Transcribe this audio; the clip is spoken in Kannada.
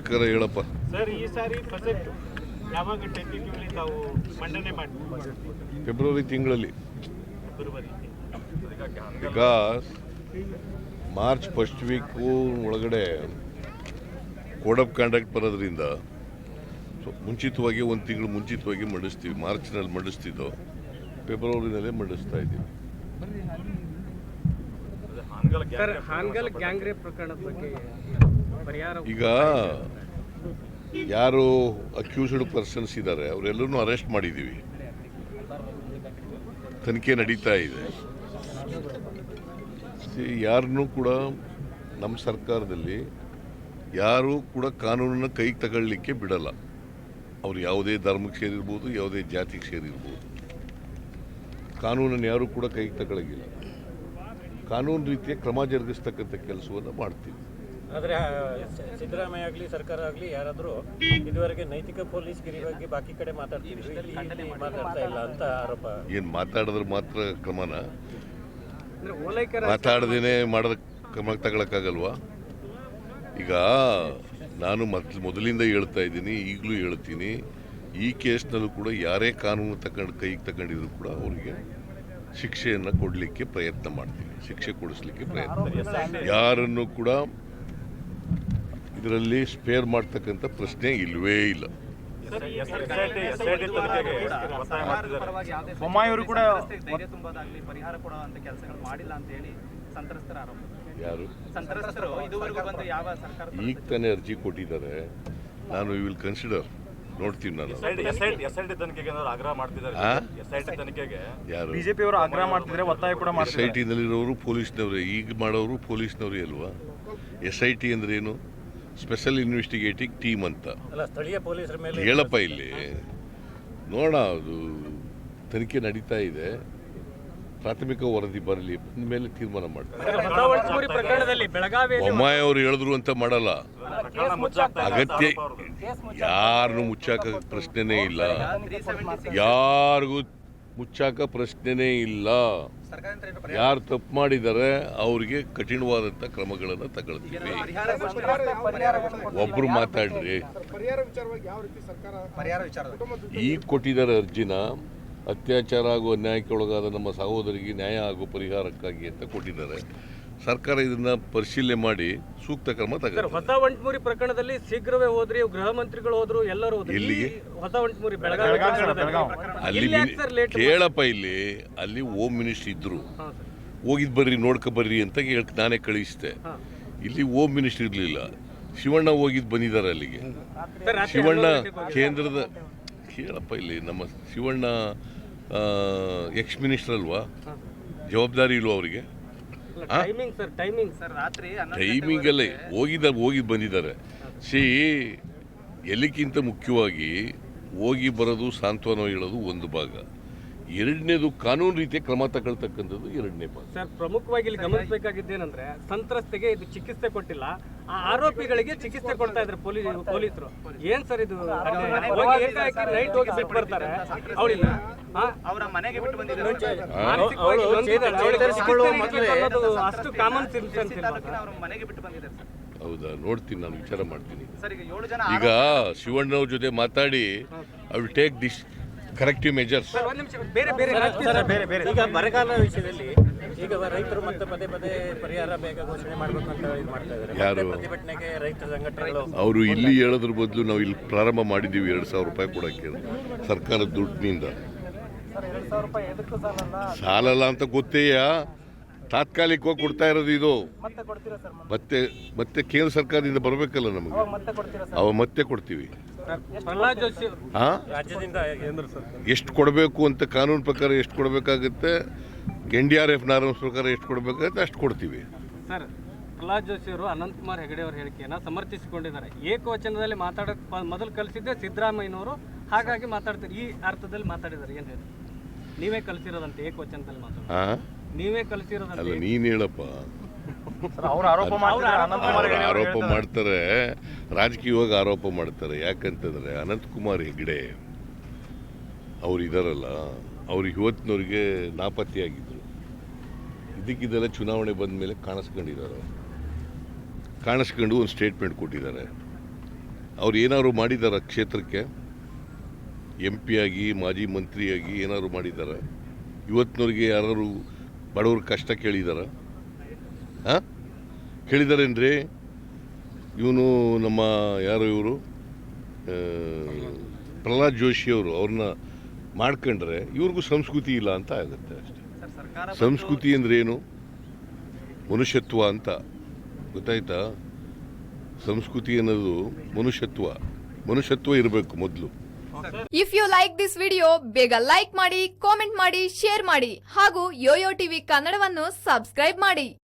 ಪ್ರಕಾರ ಹೇಳಪ್ಪ. ಸರ್ ಈ ಸಾರಿ ಬಜೆಟ್ ಯಾವಾಗ ತಾವು ಮಂಡನೆ ಮಾಡಿ? ಫೆಬ್ರವರಿ ತಿಂಗಳಲ್ಲಿ. ಬಿಕಾಸ್ ಮಾರ್ಚ್ ಫಸ್ಟ್ ವೀಕು ಒಳಗಡೆ ಕೋಡ್ ಆಫ್ ಕಾಂಡಕ್ಟ್ ಬರೋದ್ರಿಂದ ಸೊ ಮುಂಚಿತವಾಗಿ ಒಂದು ತಿಂಗಳು ಮುಂಚಿತವಾಗಿ ಮಂಡಿಸ್ತೀವಿ. ಮಾರ್ಚ್ನಲ್ಲಿ ಮಂಡಿಸ್ತಿದ್ದೋ. ಫೆಬ್ರವರಿನಲ್ಲೇ ಮಂಡಿಸ್ತಾ ಇದ್ದೀವಿ. ಸರ್ ಹಾನ್ಗಲ್ ಗ್ಯಾಂಗ್ ರೇಪ್ ಪ್ರಕರಣದ ಬಗ್ಗೆ ಪರಿಹಾರ ಈಗ ಯಾರು ಅಕ್ಯೂಸ್ಡ್ ಪರ್ಸನ್ಸ್ ಇದ್ದಾರೆ ಅವರೆಲ್ಲರೂ ಅರೆಸ್ಟ್ ಮಾಡಿದ್ದೀವಿ. ತನಿಖೆ ನಡೀತಾ ಇದೆ. ಯಾರನ್ನೂ ಕೂಡ ನಮ್ಮ ಸರ್ಕಾರದಲ್ಲಿ ಯಾರೂ ಕೂಡ ಕಾನೂನನ್ನು ಕೈಗೆ ತಗೊಳ್ಳಿಕ್ಕೆ ಬಿಡಲ್ಲ. ಅವ್ರು ಯಾವುದೇ ಧರ್ಮಕ್ಕೆ ಸೇರಿರ್ಬೋದು ಯಾವುದೇ ಜಾತಿಗೆ ಸೇರಿರ್ಬೋದು. ಕಾನೂನನ್ನು ಯಾರೂ ಕೂಡ ಕೈಗೆ ತಗೊಳಗಿಲ್ಲ. ಕಾನೂನು ರೀತಿಯ ಕ್ರಮ ಜರುಗಿಸ್ತಕ್ಕಂಥ ಕೆಲಸವನ್ನು ಮಾಡ್ತೀವಿ. ಆದರೆ ಸಿದ್ದರಾಮಯ್ಯ ಆಗಲಿ ಸರ್ಕಾರ ಆಗಲಿ ಯಾರಾದರೂ ಇದುವರೆಗೆ ನೈತಿಕ ಪೊಲೀಸ್ ಗಿರಿ ಬಗ್ಗೆ ಬಾಕಿ ಕಡೆ ಮಾತಾಡ್ತೀವಿ ಮಾತಾಡ್ತಾ ಇಲ್ಲ ಅಂತ ಆರೋಪ. ಏನು ಮಾತಾಡಿದ್ರೆ ಮಾತ್ರ ಕ್ರಮನ? ಮಾತಾಡದೇನೆ ಮಾಡೋದ ಕ್ರಮ ತಗೊಳಕ್ಕಾಗಲ್ವಾ? ಈಗ ನಾನು ಮೊದ್ಲು ಮೊದಲಿಂದ ಹೇಳ್ತಾ ಇದ್ದೀನಿ ಈಗಲೂ ಹೇಳ್ತೀನಿ ಈ ಕೇಸ್ನಲ್ಲೂ ಕೂಡ ಯಾರೇ ಕಾನೂನು ತಗೊಂಡು ಕೈಗೆ ತಗೊಂಡಿದ್ರು ಕೂಡ ಅವರಿಗೆ ಶಿಕ್ಷೆಯನ್ನು ಕೊಡಲಿಕ್ಕೆ ಪ್ರಯತ್ನ ಮಾಡ್ತೀವಿ ಶಿಕ್ಷೆ ಕೊಡಿಸ್ಲಿಕ್ಕೆ ಪ್ರಯತ್ನ ಯಾರನ್ನು ಕೂಡ ಇದರಲ್ಲಿ ಸ್ಪೇರ್ ಮಾಡ್ತಕ್ಕಂಥ ಪ್ರಶ್ನೆ ಇಲ್ಲವೇ ಇಲ್ಲ. ಬೊಮ್ಮಾಯಿಯವರು ಕೂಡ ಧೈರ್ಯ ತುಂಬೋದಾಗ್ಲಿ ಪರಿಹಾರ ಕೊಡುವಂತ ಕೆಲಸಗಳು ಮಾಡಿಲ್ಲ ಅಂತ ಹೇಳಿ ಸಂತ್ರಸ್ತರ ಆರೋಪ ಯಾರು? ಸಂತ್ರಸ್ತರು. ಇದುವರೆಗೂ ಬಂದು ಯಾವ ಸರ್ಕಾರ ಈಗ ತಾನೇ ಅರ್ಜಿ ಕೊಟ್ಟಿದ್ದಾರೆ. ನಾನು ವಿಲ್ ಕನ್ಸಿಡರ್ ನೋಡ್ತೀನಿ ನಾನು ಯಾರು ಬಿಜೆಪಿ ಅವರು ಆಗ್ರಹ ಮಾಡ್ತಿದ್ರೆ ಒತ್ತಾಯ ಕೂಡ ಎಸ್ ಐ ಟಿನಲ್ಲಿರೋರು ಪೊಲೀಸ್ನವರೇ. ಈಗ ಮಾಡೋರು ಪೊಲೀಸ್ನವರೇ ಅಲ್ವಾ? ಎಸ್ ಐ ಟಿ ಅಂದ್ರೆ ಏನು? ಸ್ಪೆಷಲ್ ಇನ್ವೆಸ್ಟಿಗೇಟಿಂಗ್ ಟೀಮ್ ಅಂತ. ಅಲ್ಲ ಸ್ಥಳೀಯ ಪೊಲೀಸರ ಮೇಲೆ ಹೇಳಪ್ಪ ಇಲ್ಲಿ. ನೋಡ ಅದು ತನಿಖೆ ನಡೀತಾ ಇದೆ. ಪ್ರಾಥಮಿಕ ವರದಿ ಬರಲಿ ಬಂದ ಮೇಲೆ ತೀರ್ಮಾನ ಮಾಡ್ತಾರೆ. ಹೊಸವಂತೂರಿ ಪ್ರಕರಣದಲ್ಲಿ ಬೆಳಗಾವಿಯಲ್ಲಿ ಬೊಮ್ಮಾಯಿ ಅವರು ಹೇಳಿದ್ರು ಅಂತ ಮಾಡಲ್ಲ. ಅಗತ್ಯ ಯಾರನ್ನು ಮುಚ್ಚಾಕ ಪ್ರಶ್ನೆನೇ ಇಲ್ಲ. ಯಾರಿಗೂ ಮುಚ್ಚಾಕ ಪ್ರಶ್ನೆನೇ ಇಲ್ಲ. ಯಾರು ತಪ್ಪು ಮಾಡಿದ್ದಾರೆ ಅವರಿಗೆ ಕಠಿಣವಾದಂಥ ಕ್ರಮಗಳನ್ನು ತಗೊಳ್ತೀವಿ. ಒಬ್ರು ಮಾತಾಡ್ರಿ. ಈಗ ಕೊಟ್ಟಿದ್ದಾರೆ ಅರ್ಜಿನ ಅತ್ಯಾಚಾರ ಹಾಗೂ ಅನ್ಯಾಯಕ್ಕೆ ಒಳಗಾದ ನಮ್ಮ ಸಹೋದರಿಗೆ ನ್ಯಾಯ ಹಾಗೂ ಪರಿಹಾರಕ್ಕಾಗಿ ಅಂತ ಕೊಟ್ಟಿದ್ದಾರೆ. ಸರ್ಕಾರ ಇದನ್ನ ಪರಿಶೀಲನೆ ಮಾಡಿ ಸೂಕ್ತ ಕ್ರಮ ಸರ್ ತಗೋ ಹೊಸ ಒಂಟ್ಮೂರಿ ಪ್ರಕರಣದಲ್ಲಿ ಶೀಘ್ರವೇ ಹೋದ್ರಿ ಗೃಹ ಮಂತ್ರಿಗಳು ಹೋದ್ರು ಎಲ್ಲರೂ ಹೋದ್ರು. ಎಲ್ಲಿಗೆ? ಹೊಸ ಒಂಟ್ಮೂರಿ ಬೆಳಗಾವಿ ಬೆಳಗಾವಿ ಸರ್, ಪ್ರಕರಣದಲ್ಲಿ ಬೆಳಗಾವಿ. ಅಲ್ಲಿ ಇಲ್ಲಿ ಯಾಕೆ ಸರ್ ಲೇಟ್ ಕೇಳಪ್ಪ ಇಲ್ಲಿ ಅಲ್ಲಿ ಹೋಮ್ ಮಿನಿಸ್ಟರ್ ಇದ್ರು. ಹಾ, ಸರ್. ಹೋಗಿದ್ ಬರ್ರಿ ನೋಡ್ಕ ಬರ್ರಿ ಅಂತ ಹೇಳಿ ನಾನೇ ಕಳಿಸಿದೆ. ಹಾ. ಇಲ್ಲಿ ಹೋಮ್ ಮಿನಿಸ್ಟರ್ ಇರಲಿಲ್ಲ. ಶಿವಣ್ಣ ಹೋಗಿದ್ ಬಂದಿದ್ದಾರೆ ಅಲ್ಲಿಗೆ. ಸರ್, ರಾತ್ರಿ ಶಿವಣ್ಣ ಹನ್ನೊಂದು ಗಂಟೆಗೆ ಹೋಗಿದ್ರು. ಕೇಂದ್ರದ ಕೇಳಪ್ಪ ಇಲ್ಲಿ ನಮ್ಮ ಶಿವಣ್ಣ ಎಕ್ಸ್ ಮಿನಿಸ್ಟರ್ ಅಲ್ವಾ? ಜವಾಬ್ದಾರಿ ಇಲ್ವಾ ಅವರಿಗೆ? ಟೈಮಿಂಗ್ ಸರ್ ಟೈಮಿಂಗ್ ಸರ್ ರಾತ್ರಿ ಹೋಗಿ ಬಂದಿದ್ದಾರೆ. ಸಿ ಎಲ್ಲಿಕ್ಕಿಂತ ಮುಖ್ಯವಾಗಿ ಹೋಗಿ ಬರೋದು ಸಾಂತ್ವನ ಹೇಳೋದು ಒಂದು ಭಾಗ. ಎರಡನೇದು ಕಾನೂನು ರೀತಿಯ ಕ್ರಮ ತಗೊಳ್ತಕ್ಕಂಥದ್ದು ಎರಡನೇ ಭಾಗ ಸರ್ ಪ್ರಮುಖವಾಗಿ ಇಲ್ಲಿ ಗಮನಿಸಬೇಕಾಗಿದ್ದೇನೆಂದ್ರೆ ಸಂತ್ರಸ್ತೆಗೆ ಇದು ಚಿಕಿತ್ಸೆ ಕೊಟ್ಟಿಲ್ಲ. ಆ ಆರೋಪಿಗಳಿಗೆ ಚಿಕಿತ್ಸೆ ಕೊಡ್ತಾ ಇದ್ದಾರೆ ಪೊಲೀಸ್ ಪೊಲೀಸರು. ಏನ್ ಸರ್ ಇದು? ನೈಟ್ ಹೋಗಿ ಬಿಟ್ಟು ಬರ್ತಾರೆ. ಅವಳಿಲ್ಲ. ಅವರ ಮನೆಗೆ ಬಿಟ್ಟು ಬಂದಿದ್ದಾರೆ ಅಷ್ಟು ಕಾಮನ್ ಸೆನ್ಸ್ ಇಲ್ಲ ತಾಲೂಕಿನ ಮನೆಗೆ ಬಿಟ್ಟು ಬಂದಿದ್ದಾರೆ ಸರ್ ಹೌದಾ? ನೋಡ್ತೀನಿ ನಾನು ವಿಚಾರ ಮಾಡ್ತೀನಿ. ಸರ್ ಈಗ ಏಳು ಜನ ಈಗ ಶಿವಣ್ಣವ್ರ ಜೊತೆ ಮಾತಾಡಿ I will take this corrective measures sir ಒಂದ್ ನಿಮಿಷ ಬೇರೆ ಬೇರೆ ಸರ್, ಬೇರೆ ಬೇರೆ. ಈಗ ಬರಗಾಲ ವಿಷಯದಲ್ಲಿ ಈಗ ರೈತರು ಮತ್ತೆ ಪದೇ ಪದೇ ಪರಿಹಾರ ಬೇಗ ಘೋಷಣೆ ಮಾಡಬೇಕು ಅಂತ ಇದು ಮಾಡ್ತಾ ಇದ್ದಾರೆ. ಯಾರು? ಪ್ರತಿಭಟನೆಗೆ ರೈತ ಸಂಘಟನೆಗಳು ಅವರು ಇಲ್ಲಿ ಹೇಳೋದ್ರ ಬದಲು ನಾವು ಇಲ್ಲಿ ಪ್ರಾರಂಭ ಮಾಡಿದ್ದೀವಿ ಎರಡು ಸಾವಿರ ರೂಪಾಯಿ ಕೊಡೋಕ್ಕೆ ಸರ್ಕಾರದ ದುಡ್ಡಿನಿಂದ. ಸಾಲಲ್ಲ? ಅಂತ ಗೊತ್ತೇಯ ತಾತ್ಕಾಲಿಕವಾಗಿ ಕೊಡ್ತಾ ಇರೋದು ಇದು. ಮತ್ತೆ ಮತ್ತೆ? ಕೇಂದ್ರ ಸರ್ಕಾರದಿಂದ ಬರಬೇಕಲ್ಲ ನಮಗೆ. ಅವ ಮತ್ತೆ ಕೊಡ್ತೀವಿ. ಎಷ್ಟು ಕೊಡಬೇಕು ಅಂತ ಕಾನೂನು ಪ್ರಕಾರ ಎಷ್ಟು ಕೊಡಬೇಕಾಗುತ್ತೆ? N D R F norms ಪ್ರಕಾರ ಎಷ್ಟು ಕೊಡಬೇಕಾಗುತ್ತೆ? ಅಷ್ಟು ಕೊಡ್ತೀವಿ. ಸರ್ ಪ್ರಹ್ಲಾದ್ ಜೋಶಿ ಅವರು ಅನಂತಕುಮಾರ್ ಹೆಗಡೆ ಅವರ ಹೇಳಿಕೆಯನ್ನು ಸಮರ್ಥಿಸಿಕೊಂಡಿದ್ದಾರೆ. ಏಕವಚನದಲ್ಲಿ ಮಾತಾಡಕ್ ಮೊದಲು ಕಲಿಸಿದ್ದೆ ಸಿದ್ದರಾಮಯ್ಯನವರು ಹಾಗಾಗಿ ಮಾತಾಡ್ತಾರೆ. ಈ ಅರ್ಥದಲ್ಲಿ ಮಾತಾಡಿದ್ದಾರೆ ಏನು ಹೇಳಿ ನೀವೇ ಕಲಿಸಿರೋದಂತೆ ಏಕವಚನದಲ್ಲಿ ಮಾತಾಡ ನೀವೇ ಕಲಿಸಿರೋದಂತೆ ನೀನು ಹೇಳಪ್ಪ. ಆರೋಪ ಮಾಡ್ತಾರೆ. ರಾಜಕೀಯವಾಗಿ ಆರೋಪ ಮಾಡ್ತಾರೆ. ಯಾಕಂತಂದ್ರೆ ಅನಂತಕುಮಾರ್ ಹೆಗ್ಡೆ ಅವ್ರು ಇದಾರಲ್ಲ ಅವ್ರು ಇವತ್ತಿನವ್ರಿಗೆ ನಾಪತ್ತೆಯಾಗಿದ್ರು ಇದಕ್ಕಿದೆಲ್ಲ ಚುನಾವಣೆ ಬಂದ ಮೇಲೆ ಕಾಣಿಸ್ಕೊಂಡಿದ್ದಾರೆ ಕಾಣಿಸ್ಕೊಂಡು ಒಂದು ಸ್ಟೇಟ್ಮೆಂಟ್ ಕೊಟ್ಟಿದ್ದಾರೆ. ಅವ್ರು ಏನಾದ್ರು ಮಾಡಿದ್ದಾರೆ ಕ್ಷೇತ್ರಕ್ಕೆ? ಎಂ ಪಿ ಆಗಿ ಮಾಜಿ ಮಂತ್ರಿಯಾಗಿ ಏನಾದ್ರು ಮಾಡಿದ್ದಾರೆ ಇವತ್ತಿನವ್ರಿಗೆ ಯಾರು ಬಡವ್ರ ಕಷ್ಟ ಕೇಳಿದಾರ? ಹಾಂ? ಕೇಳಿದಾರೇನ್ರಿ ಇವನು ನಮ್ಮ ಯಾರು ಇವರು? ಪ್ರಹ್ಲಾದ್ ಜೋಶಿ ಅವರು ಅವ್ರನ್ನ ಮಾಡ್ಕೊಂಡ್ರೆ ಇವ್ರಿಗೂ ಸಂಸ್ಕೃತಿ ಇಲ್ಲ ಅಂತ ಆಗುತ್ತೆ ಅಷ್ಟೇ. ಸಂಸ್ಕೃತಿ ಅಂದ್ರೆ ಏನು? ಮನುಷ್ಯತ್ವ ಅಂತ. ಗೊತ್ತಾಯ್ತಾ? ಸಂಸ್ಕೃತಿ ಅನ್ನೋದು ಮನುಷ್ಯತ್ವ. ಮನುಷ್ಯತ್ವ ಇರಬೇಕು ಮೊದಲು. If you like this video ಬೇಗ ಲೈಕ್ ಮಾಡಿ ಕಾಮೆಂಟ್ ಮಾಡಿ ಶೇರ್ ಮಾಡಿ ಹಾಗೂ ಯೋಯೋ ಟಿವಿ ಕನ್ನಡವನ್ನು ಸಬ್ಸ್ಕ್ರೈಬ್ ಮಾಡಿ.